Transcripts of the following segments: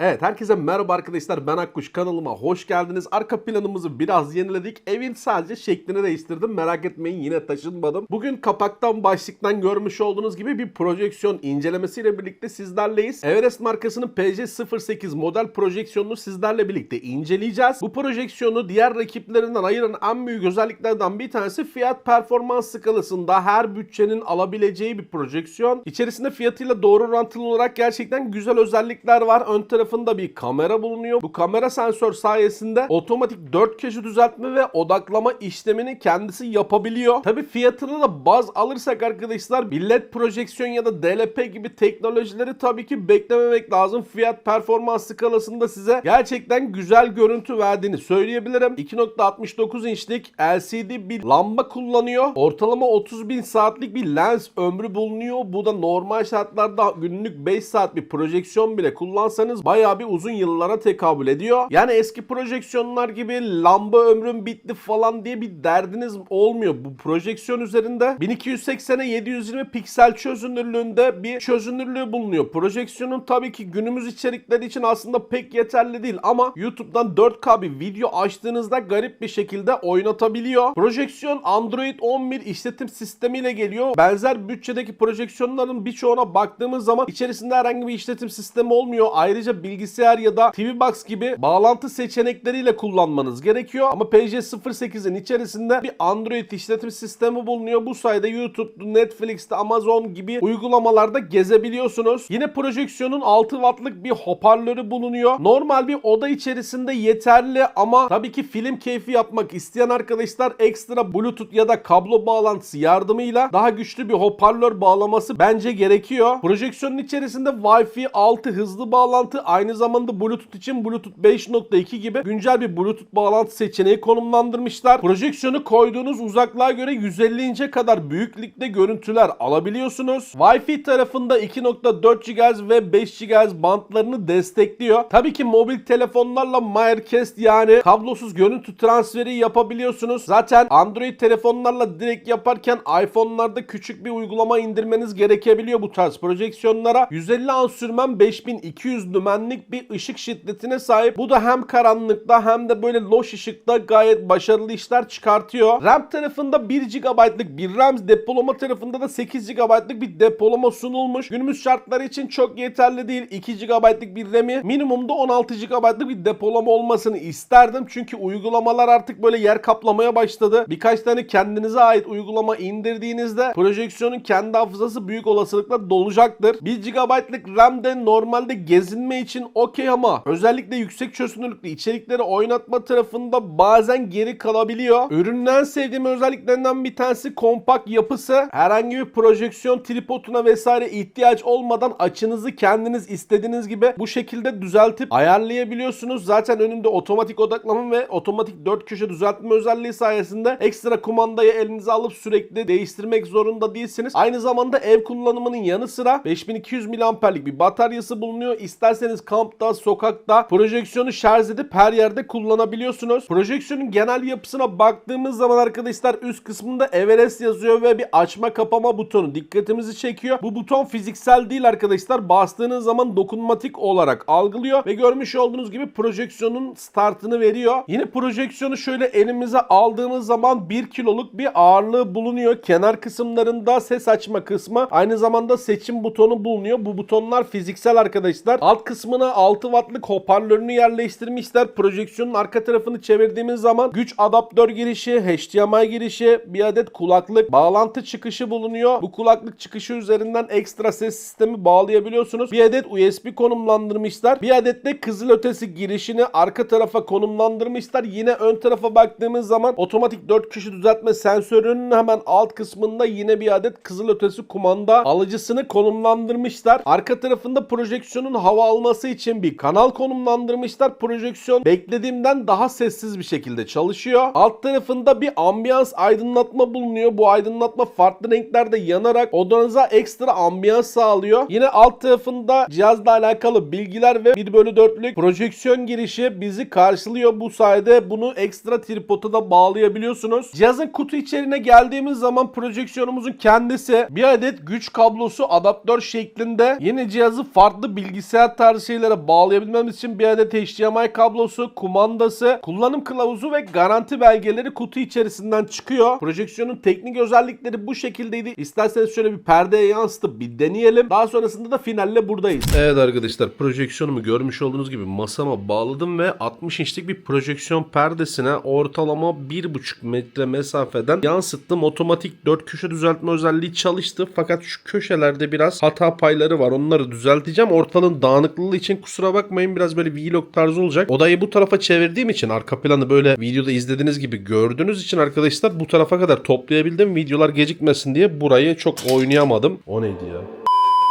Evet herkese merhaba arkadaşlar ben Akkuş kanalıma hoş geldiniz. Arka planımızı biraz yeniledik. Evin sadece şeklini değiştirdim. Merak etmeyin yine taşınmadım. Bugün kapaktan başlıktan görmüş olduğunuz gibi bir projeksiyon incelemesiyle birlikte sizlerleyiz. Everest markasının PC08 model projeksiyonunu sizlerle birlikte inceleyeceğiz. Bu projeksiyonu diğer rakiplerinden ayıran en büyük özelliklerden bir tanesi fiyat performans skalasında her bütçenin alabileceği bir projeksiyon. İçerisinde fiyatıyla doğru orantılı olarak gerçekten güzel özellikler var. Ön tarafında bir kamera bulunuyor. Bu kamera sensör sayesinde otomatik 4 köşe düzeltme ve odaklama işlemini kendisi yapabiliyor. Tabi fiyatını da baz alırsak arkadaşlar bir LED projeksiyon ya da DLP gibi teknolojileri tabii ki beklememek lazım. Fiyat performans skalasında size gerçekten güzel görüntü verdiğini söyleyebilirim. 2.69 inçlik LCD bir lamba kullanıyor. Ortalama 30 bin saatlik bir lens ömrü bulunuyor. Bu da normal şartlarda günlük 5 saat bir projeksiyon bile kullansanız bayağı bir uzun yıllara tekabül ediyor. Yani eski projeksiyonlar gibi lamba ömrüm bitti falan diye bir derdiniz olmuyor. Bu projeksiyon üzerinde 1280'e 720 piksel çözünürlüğünde bir çözünürlüğü bulunuyor. Projeksiyonun tabii ki günümüz içerikleri için aslında pek yeterli değil ama YouTube'dan 4K bir video açtığınızda garip bir şekilde oynatabiliyor. Projeksiyon Android 11 işletim sistemiyle geliyor. Benzer bütçedeki projeksiyonların birçoğuna baktığımız zaman içerisinde herhangi bir işletim sistemi olmuyor. Ayrıca bilgisayar ya da TV Box gibi bağlantı seçenekleriyle kullanmanız gerekiyor. Ama PJ08'in içerisinde bir Android işletim sistemi bulunuyor. Bu sayede YouTube, Netflix'te, Amazon gibi uygulamalarda gezebiliyorsunuz. Yine projeksiyonun 6 wattlık bir hoparlörü bulunuyor. Normal bir oda içerisinde yeterli ama tabii ki film keyfi yapmak isteyen arkadaşlar ekstra Bluetooth ya da kablo bağlantısı yardımıyla daha güçlü bir hoparlör bağlaması bence gerekiyor. Projeksiyonun içerisinde Wi-Fi 6 hızlı bağlantı aynı zamanda Bluetooth için Bluetooth 5.2 gibi güncel bir Bluetooth bağlantı seçeneği konumlandırmışlar. Projeksiyonu koyduğunuz uzaklığa göre 150 inçe kadar büyüklükte görüntüler alabiliyorsunuz. Wi-Fi tarafında 2.4 GHz ve 5 GHz bantlarını destekliyor. Tabii ki mobil telefonlarla Wirecast yani kablosuz görüntü transferi yapabiliyorsunuz. Zaten Android telefonlarla direkt yaparken iPhone'larda küçük bir uygulama indirmeniz gerekebiliyor bu tarz projeksiyonlara. 150 ansürmen 5200 lümenlik bir ışık şiddetine sahip. Bu da hem karanlıkta hem de böyle loş ışıkta gayet başarılı işler çıkartıyor. RAM tarafında 1 GB'lık bir RAM depolama tarafında da 8 GB'lık bir depolama sunulmuş. Günümüz şartları için çok yeterli değil. 2 GB'lık bir RAM'i minimumda 16 GB'lık bir depolama olmasını isterdim. Çünkü uygulamalar artık böyle yer kaplamaya başladı. Birkaç tane kendinize ait uygulama indirdiğinizde projeksiyonun kendi hafızası büyük olasılıkla dolacaktır. 1 GB'lık RAM de normalde gezinme için okey ama özellikle yüksek çözünürlüklü içerikleri oynatma tarafında bazen geri kalabiliyor. Ürünün en sevdiğim özelliklerinden bir tanesi kompakt yapısı. Herhangi bir projeksiyon tripoduna vesaire ihtiyaç olmadan açınızı kendiniz istediğiniz gibi bu şekilde düzeltip ayarlayabiliyorsunuz. Zaten önünde otomatik odaklama ve otomatik 4 köşe düzeltme özelliği sayesinde ekstra kumandayı elinize alıp sürekli değiştirmek zorunda değilsiniz. Aynı zamanda ev kullanımının yanı sıra 5200 mAh'lik bir bataryası bulunuyor. İsterseniz kampta, sokakta projeksiyonu şarj edip her yerde kullanabiliyorsunuz. Projeksiyonun genel yapısına baktığımız zaman arkadaşlar üst kısmında Everest yazıyor ve bir açma kapama butonu dikkatimizi çekiyor. Bu buton fiziksel değil arkadaşlar. Bastığınız zaman dokunmatik olarak algılıyor ve görmüş olduğunuz gibi projeksiyonun startını veriyor. Yine projeksiyonu şöyle elimize aldığımız zaman 1 kiloluk bir ağırlığı bulunuyor. Kenar kısımlarında ses açma kısmı aynı zamanda seçim butonu bulunuyor. Bu butonlar fiziksel arkadaşlar. Alt kısmına 6 wattlık hoparlörünü yerleştirmişler. Projeksiyonun arka tarafını çevirdiğimiz zaman güç adaptör girişi, HDMI girişi, bir adet kulaklık, bağlantı çıkışı bulunuyor. Bu kulaklık çıkışı üzerinden ekstra ses sistemi bağlayabiliyorsunuz. Bir adet USB konumlandırmışlar. Bir adet de kızılötesi girişini arka tarafa konumlandırmışlar. Yine ön tarafa baktığımız zaman otomatik 4 köşe düzeltme sensörünün hemen alt kısmında yine bir adet kızılötesi kumanda alıcısını konumlandırmışlar. Arka tarafında projeksiyonun hava alması için bir kanal konumlandırmışlar. Projeksiyon beklediğimden daha sessiz bir şekilde çalışıyor. Alt tarafında bir ambiyans aydınlatma bulunuyor. Bu aydınlatma farklı renklerde yanarak odanıza ekstra ambiyans sağlıyor. Yine alt tarafında cihazla alakalı bilgiler ve 1 bölü 4'lük projeksiyon girişi bizi karşılıyor. Bu sayede bunu ekstra tripoda da bağlayabiliyorsunuz. Cihazın kutu içeriğine geldiğimiz zaman projeksiyonumuzun kendisi bir adet güç kablosu adaptör şeklinde yine cihazı farklı bilgisayar tarzı şeylere bağlayabilmemiz için bir adet HDMI kablosu, kumandası, kullanım kılavuzu ve garanti belgeleri kutu içerisinden çıkıyor. Projeksiyonun teknik özellikleri bu şekildeydi. İsterseniz şöyle bir perdeye yansıtıp bir deneyelim. Daha sonrasında da finalle buradayız. Evet arkadaşlar projeksiyonumu görmüş olduğunuz gibi masama bağladım ve 60 inçlik bir projeksiyon perdesine ortalama 1,5 metre mesafeden yansıttım. Otomatik 4 köşe düzeltme özelliği çalıştı. Fakat şu köşelerde biraz hata payları var. Onları düzelteceğim. Ortalığın dağınıklığı için kusura bakmayın biraz böyle vlog tarzı olacak. Odayı bu tarafa çevirdiğim için arka planı böyle videoda izlediğiniz gibi gördüğünüz için arkadaşlar bu tarafa kadar toplayabildim. Videolar gecikmesin diye burayı çok oynayamadım. O neydi ya?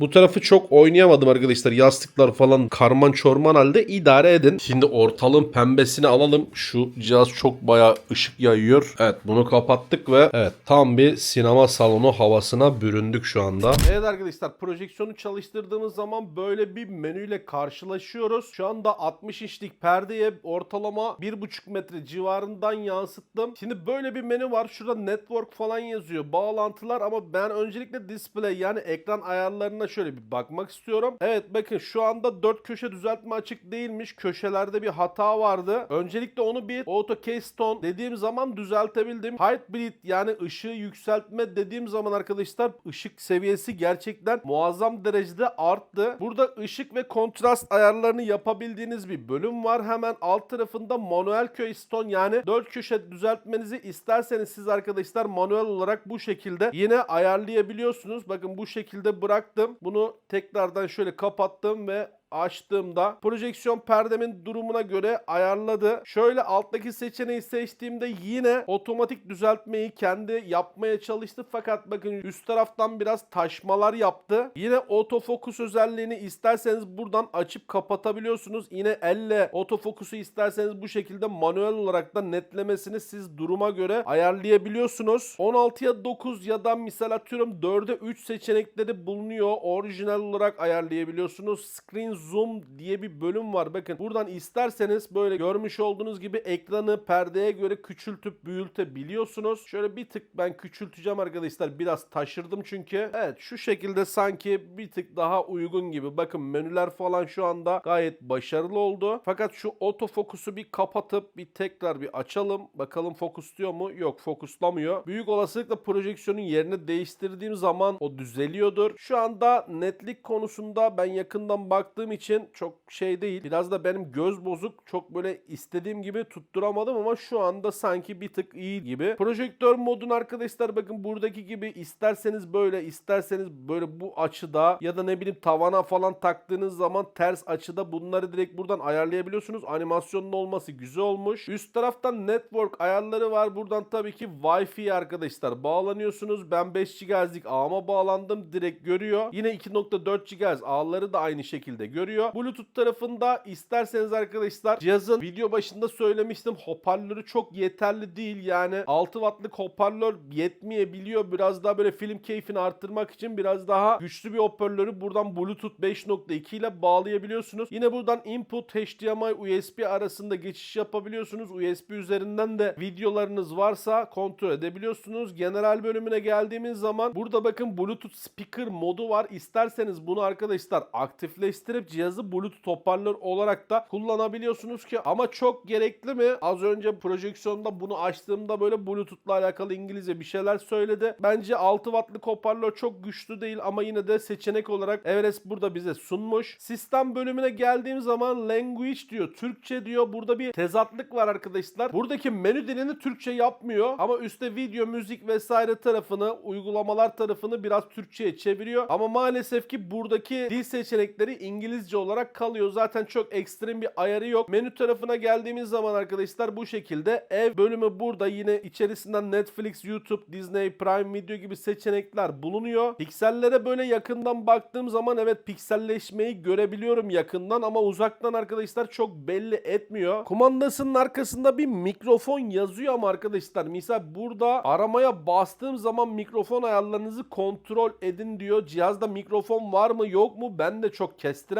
Bu tarafı çok oynayamadım arkadaşlar. Yastıklar falan karman çorman halde idare edin. Şimdi ortalığın pembesini alalım. Şu cihaz çok bayağı ışık yayıyor. Evet bunu kapattık ve evet tam bir sinema salonu havasına büründük şu anda. Evet arkadaşlar projeksiyonu çalıştırdığımız zaman böyle bir menüyle karşılaşıyoruz. Şu anda 60 inçlik perdeye ortalama 1,5 metre civarından yansıttım. Şimdi böyle bir menü var. Şurada network falan yazıyor. Bağlantılar ama ben öncelikle display yani ekran ayarlarına şöyle bir bakmak istiyorum. Evet bakın şu anda 4 köşe düzeltme açık değilmiş. Köşelerde bir hata vardı. Öncelikle onu bir auto keystone dediğim zaman düzeltebildim. Hybrid yani ışığı yükseltme dediğim zaman arkadaşlar ışık seviyesi gerçekten muazzam derecede arttı. Burada ışık ve kontrast ayarlarını yapabildiğiniz bir bölüm var. Hemen alt tarafında manuel keystone yani 4 köşe düzeltmenizi isterseniz siz arkadaşlar manuel olarak bu şekilde yine ayarlayabiliyorsunuz. Bakın bu şekilde bıraktım. Bunu tekrardan şöyle kapattım ve açtığımda projeksiyon perdemin durumuna göre ayarladı. Şöyle alttaki seçeneği seçtiğimde yine otomatik düzeltmeyi kendi yapmaya çalıştı. Fakat bakın üst taraftan biraz taşmalar yaptı. Yine otofokus özelliğini isterseniz buradan açıp kapatabiliyorsunuz. Yine elle otofokusu isterseniz bu şekilde manuel olarak da netlemesini siz duruma göre ayarlayabiliyorsunuz. 16'ya 9 ya da misal atıyorum 4'e 3 seçenekleri bulunuyor. Orijinal olarak ayarlayabiliyorsunuz. Screen zoom diye bir bölüm var. Bakın buradan isterseniz böyle görmüş olduğunuz gibi ekranı perdeye göre küçültüp büyütebiliyorsunuz. Şöyle bir tık ben küçülteceğim arkadaşlar. Biraz taşırdım çünkü. Evet şu şekilde sanki bir tık daha uygun gibi. Bakın menüler falan şu anda gayet başarılı oldu. Fakat şu otofokusu bir kapatıp bir tekrar bir açalım. Bakalım fokusluyor mu? Yok fokuslamıyor. Büyük olasılıkla projeksiyonun yerini değiştirdiğim zaman o düzeliyordur. Şu anda netlik konusunda ben yakından baktığım için çok şey değil. Biraz da benim göz bozuk. Çok böyle istediğim gibi tutturamadım ama şu anda sanki bir tık iyi gibi. Projektör modun arkadaşlar bakın buradaki gibi isterseniz böyle isterseniz böyle bu açıda ya da ne bileyim tavana falan taktığınız zaman ters açıda bunları direkt buradan ayarlayabiliyorsunuz. Animasyonun olması güzel olmuş. Üst taraftan network ayarları var. Buradan tabii ki Wi-Fi arkadaşlar bağlanıyorsunuz. Ben 5 GHz'lik ağıma bağlandım. Direkt görüyor. Yine 2.4 GHz ağları da aynı şekilde görüyor. Bluetooth tarafında isterseniz arkadaşlar cihazın video başında söylemiştim hoparlörü çok yeterli değil. Yani 6 wattlık hoparlör yetmeyebiliyor. Biraz daha böyle film keyfini arttırmak için biraz daha güçlü bir hoparlörü buradan Bluetooth 5.2 ile bağlayabiliyorsunuz. Yine buradan input HDMI USB arasında geçiş yapabiliyorsunuz. USB üzerinden de videolarınız varsa kontrol edebiliyorsunuz. General bölümüne geldiğimiz zaman burada bakın Bluetooth speaker modu var. İsterseniz bunu arkadaşlar aktifleştirip cihazı Bluetooth hoparlör olarak da kullanabiliyorsunuz ki ama çok gerekli mi? Az önce projeksiyonda bunu açtığımda böyle Bluetooth'la alakalı İngilizce bir şeyler söyledi. Bence 6 wattlık hoparlör çok güçlü değil ama yine de seçenek olarak Everest burada bize sunmuş. Sistem bölümüne geldiğim zaman language diyor, Türkçe diyor. Burada bir tezatlık var arkadaşlar. Buradaki menü dilini Türkçe yapmıyor ama üstte video, müzik vesaire tarafını, uygulamalar tarafını biraz Türkçe'ye çeviriyor. Ama maalesef ki buradaki dil seçenekleri İngilizce olarak kalıyor. Zaten çok ekstrem bir ayarı yok. Menü tarafına geldiğimiz zaman arkadaşlar bu şekilde ev bölümü burada yine içerisinden Netflix, YouTube, Disney, Prime Video gibi seçenekler bulunuyor. Piksellere böyle yakından baktığım zaman evet pikselleşmeyi görebiliyorum yakından ama uzaktan arkadaşlar çok belli etmiyor. Kumandasının arkasında bir mikrofon yazıyor ama arkadaşlar misal burada aramaya bastığım zaman mikrofon ayarlarınızı kontrol edin diyor. Cihazda mikrofon var mı yok mu ben de çok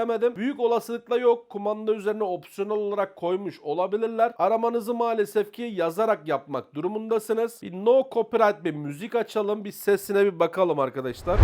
kestiremedim. Büyük olasılıkla yok. Kumanda üzerine opsiyonel olarak koymuş olabilirler. Aramanızı maalesef ki yazarak yapmak durumundasınız. Bir no copyright bir müzik açalım. Bir sesine bir bakalım arkadaşlar.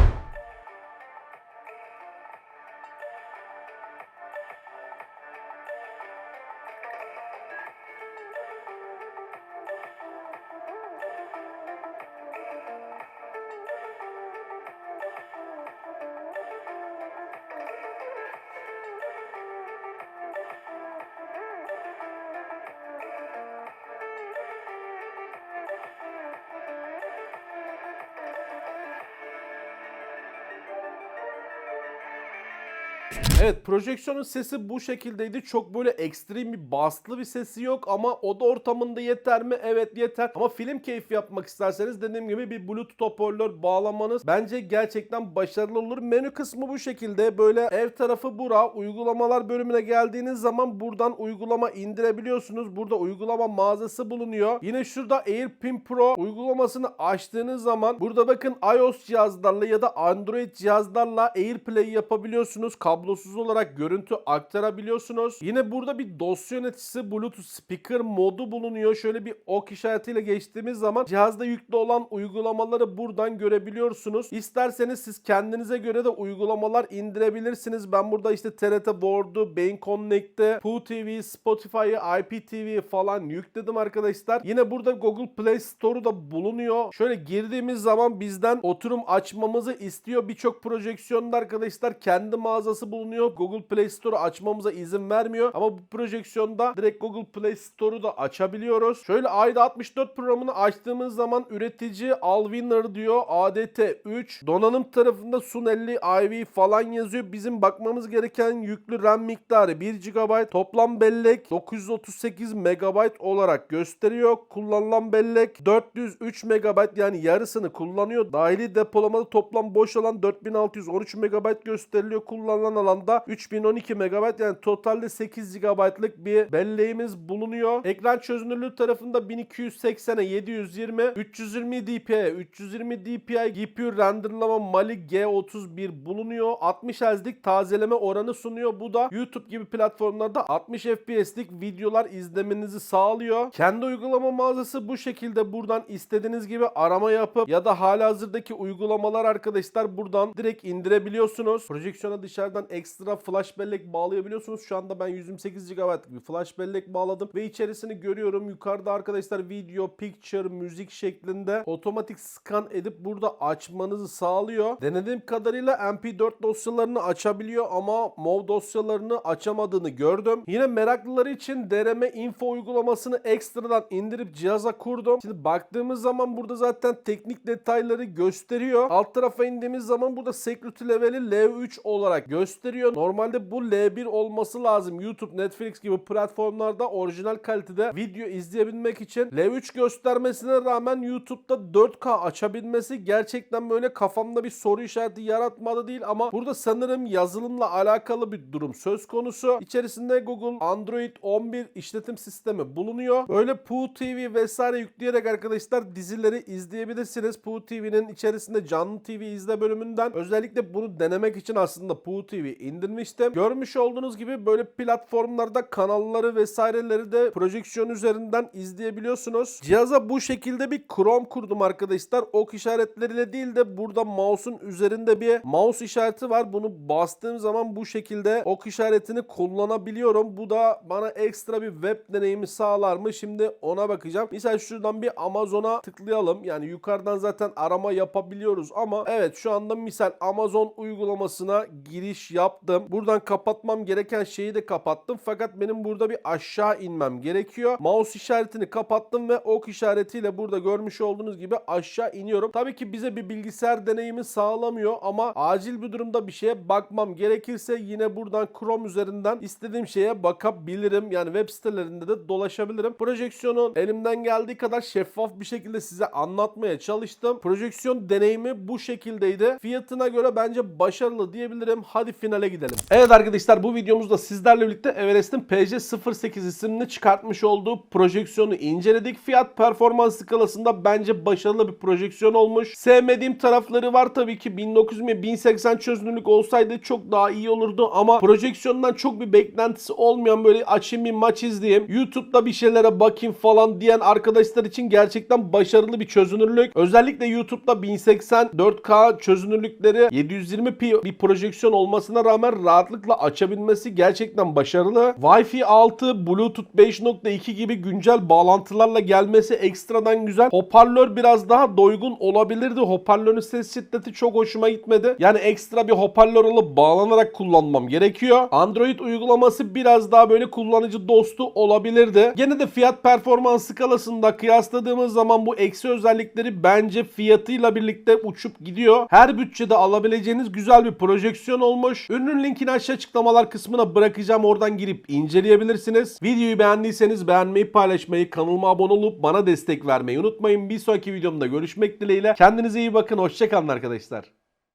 Evet projeksiyonun sesi bu şekildeydi. Çok böyle ekstrem bir baslı bir sesi yok ama oda ortamında yeter mi? Evet yeter. Ama film keyfi yapmak isterseniz dediğim gibi bir bluetooth hoparlör bağlamanız bence gerçekten başarılı olur. Menü kısmı bu şekilde. Böyle ev tarafı bura. Uygulamalar bölümüne geldiğiniz zaman buradan uygulama indirebiliyorsunuz. Burada uygulama mağazası bulunuyor. Yine şurada AirPin Pro uygulamasını açtığınız zaman burada bakın iOS cihazlarla ya da Android cihazlarla AirPlay yapabiliyorsunuz. Kablosuz olarak görüntü aktarabiliyorsunuz. Yine burada bir dosya yöneticisi Bluetooth speaker modu bulunuyor. Şöyle bir ok işaretiyle geçtiğimiz zaman cihazda yüklü olan uygulamaları buradan görebiliyorsunuz. İsterseniz siz kendinize göre de uygulamalar indirebilirsiniz. Ben burada işte TRT Board'u, Beyin Connect'i, Poo TV, Spotify'ı, IPTV falan yükledim arkadaşlar. Yine burada Google Play Store'u da bulunuyor. Şöyle girdiğimiz zaman bizden oturum açmamızı istiyor. Birçok projeksiyonda arkadaşlar kendi mağazası bulunuyor. Google Play Store'u açmamıza izin vermiyor. Ama bu projeksiyonda direkt Google Play Store'u da açabiliyoruz. Şöyle ayda 64 programını açtığımız zaman üretici Alwinner diyor. ADT 3. Donanım tarafında Sun 50 IV falan yazıyor. Bizim bakmamız gereken yüklü RAM miktarı 1 GB. Toplam bellek 938 MB olarak gösteriyor. Kullanılan bellek 403 MB yani yarısını kullanıyor. Dahili depolamada toplam boş alan 4613 MB gösteriliyor. Kullanılan alanda 3012 MB yani totalde 8 GB'lık bir belleğimiz bulunuyor. Ekran çözünürlüğü tarafında 1280'e 720, 320 dpi, 320 dpi GPU renderlama Mali G31 bulunuyor. 60 Hz'lik tazeleme oranı sunuyor. Bu da YouTube gibi platformlarda 60 FPS'lik videolar izlemenizi sağlıyor. Kendi uygulama mağazası bu şekilde buradan istediğiniz gibi arama yapıp ya da halihazırdaki uygulamalar arkadaşlar buradan direkt indirebiliyorsunuz. Projeksiyona dışarıdan ekstra flash bellek bağlayabiliyorsunuz. Şu anda ben 128 GB'lık bir flash bellek bağladım ve içerisini görüyorum. Yukarıda arkadaşlar video, picture, müzik şeklinde otomatik scan edip burada açmanızı sağlıyor. Denediğim kadarıyla MP4 dosyalarını açabiliyor ama MOV dosyalarını açamadığını gördüm. Yine meraklıları için DRM Info uygulamasını ekstradan indirip cihaza kurdum. Şimdi baktığımız zaman burada zaten teknik detayları gösteriyor. Alt tarafa indiğimiz zaman burada security leveli L3 olarak gösteriyor. Normalde bu L1 olması lazım. YouTube, Netflix gibi platformlarda orijinal kalitede video izleyebilmek için L3 göstermesine rağmen YouTube'da 4K açabilmesi gerçekten böyle kafamda bir soru işareti yaratmadı değil ama burada sanırım yazılımla alakalı bir durum söz konusu. İçerisinde Google Android 11 işletim sistemi bulunuyor. Böyle Poo TV vesaire yükleyerek arkadaşlar dizileri izleyebilirsiniz. Poo TV'nin içerisinde canlı TV izle bölümünden özellikle bunu denemek için aslında Poo TV indirmiştim. Görmüş olduğunuz gibi böyle platformlarda kanalları vesaireleri de projeksiyon üzerinden izleyebiliyorsunuz. Cihaza bu şekilde bir Chrome kurdum arkadaşlar. Ok işaretleriyle değil de burada mouse'un üzerinde bir mouse işareti var. Bunu bastığım zaman bu şekilde ok işaretini kullanabiliyorum. Bu da bana ekstra bir web deneyimi sağlar mı? Şimdi ona bakacağım. Mesela şuradan bir Amazon'a tıklayalım. Yani yukarıdan zaten arama yapabiliyoruz ama evet şu anda misal Amazon uygulamasına giriş yaptım. Buradan kapatmam gereken şeyi de kapattım. Fakat benim burada bir aşağı inmem gerekiyor. Mouse işaretini kapattım ve ok işaretiyle burada görmüş olduğunuz gibi aşağı iniyorum. Tabii ki bize bir bilgisayar deneyimi sağlamıyor ama acil bir durumda bir şeye bakmam gerekirse yine buradan Chrome üzerinden istediğim şeye bakabilirim. Yani web sitelerinde de dolaşabilirim. Projeksiyonun elimden geldiği kadar şeffaf bir şekilde size anlatmaya çalıştım. Projeksiyon deneyimi bu şekildeydi. Fiyatına göre bence başarılı diyebilirim. Hadi finale gidelim. Evet arkadaşlar bu videomuzda sizlerle birlikte Everest'in PC08 isimli çıkartmış olduğu projeksiyonu inceledik. Fiyat performans skalasında bence başarılı bir projeksiyon olmuş. Sevmediğim tarafları var tabii ki 1900 ve 1080 çözünürlük olsaydı çok daha iyi olurdu ama projeksiyondan çok bir beklentisi olmayan böyle açayım bir maç izleyeyim. YouTube'da bir şeylere bakayım falan diyen arkadaşlar için gerçekten başarılı bir çözünürlük. Özellikle YouTube'da 1080 4K çözünürlükleri 720p bir projeksiyon olmasına rağmen rahatlıkla açabilmesi gerçekten başarılı. Wi-Fi 6, Bluetooth 5.2 gibi güncel bağlantılarla gelmesi ekstradan güzel. Hoparlör biraz daha doygun olabilirdi. Hoparlörün ses şiddeti çok hoşuma gitmedi. Yani ekstra bir hoparlör alıp bağlanarak kullanmam gerekiyor. Android uygulaması biraz daha böyle kullanıcı dostu olabilirdi. Gene de fiyat performans skalasında kıyasladığımız zaman bu eksi özellikleri bence fiyatıyla birlikte uçup gidiyor. Her bütçede alabileceğiniz güzel bir projeksiyon olmuş. Ürünün linkini aşağı açıklamalar kısmına bırakacağım. Oradan girip inceleyebilirsiniz. Videoyu beğendiyseniz beğenmeyi, paylaşmayı, kanalıma abone olup bana destek vermeyi unutmayın. Bir sonraki videomda görüşmek dileğiyle. Kendinize iyi bakın. Hoşçakalın arkadaşlar.